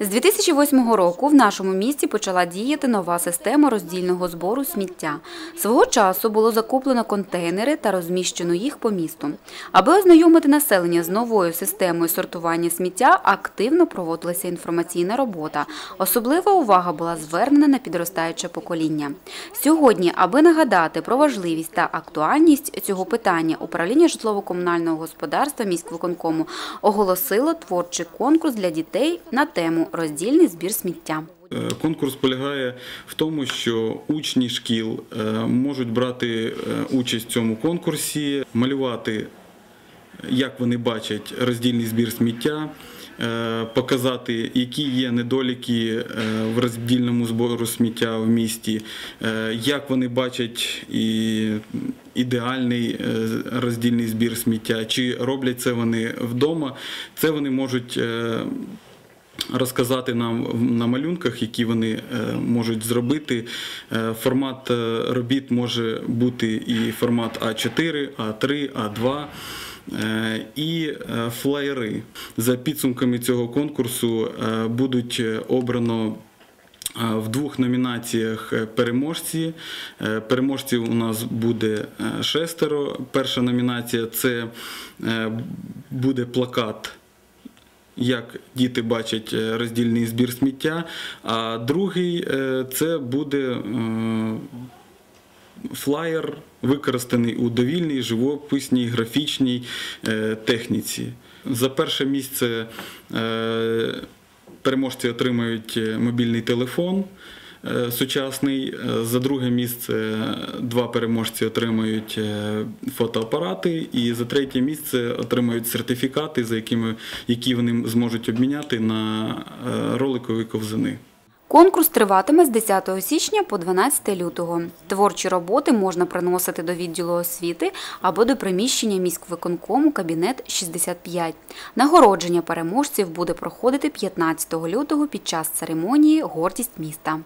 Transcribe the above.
З 2008 року в нашому місті почала діяти нова система роздільного збору сміття. Свого часу було закуплено контейнери та розміщено їх по місту. Аби ознайомити населення з новою системою сортування сміття, активно проводилася інформаційна робота. Особлива увага була звернена на підростаюче покоління. Сьогодні, аби нагадати про важливість та актуальність цього питання, управління житлово-комунального господарства міськвиконкому оголосило творчий конкурс для дітей на тему роздільний збір сміття. Е, Конкурс полягає в тому, що учні шкіл е, можуть брати е, участь в цьому конкурсі, малювати, як вони бачать роздільний збір сміття, показати, які є недоліки в роздільному збору сміття в місті, як вони бачать ідеальний роздільний збір сміття, чи роблять це вони вдома. Це вони можуть. Розказати нам на малюнках, які вони е, можуть зробити. Е, Формат е, робіт може бути і формат А4, А3, А2. е, І флаєри. За підсумками цього конкурсу будуть обрано в двох номінаціях переможці. Переможців у нас буде шестеро. Перша номінація це буде плакат як діти бачать е, роздільний збір сміття. А другий е, це буде е, флаєр, використаний у довільній, живописній, графічній техніці. За перше місце переможці отримають мобільний телефон. Е, Сучасний Е, за друге місце два переможці отримають е, фотоапарати, і за третє місце отримають сертифікати, за якими які вони зможуть обміняти на роликові ковзани. Конкурс триватиме з 10 січня по 12 лютого. Творчі роботи можна приносити до відділу освіти або до приміщення міськвиконкому кабінет 65. Нагородження переможців буде проходити 15 лютого під час церемонії Гордість міста.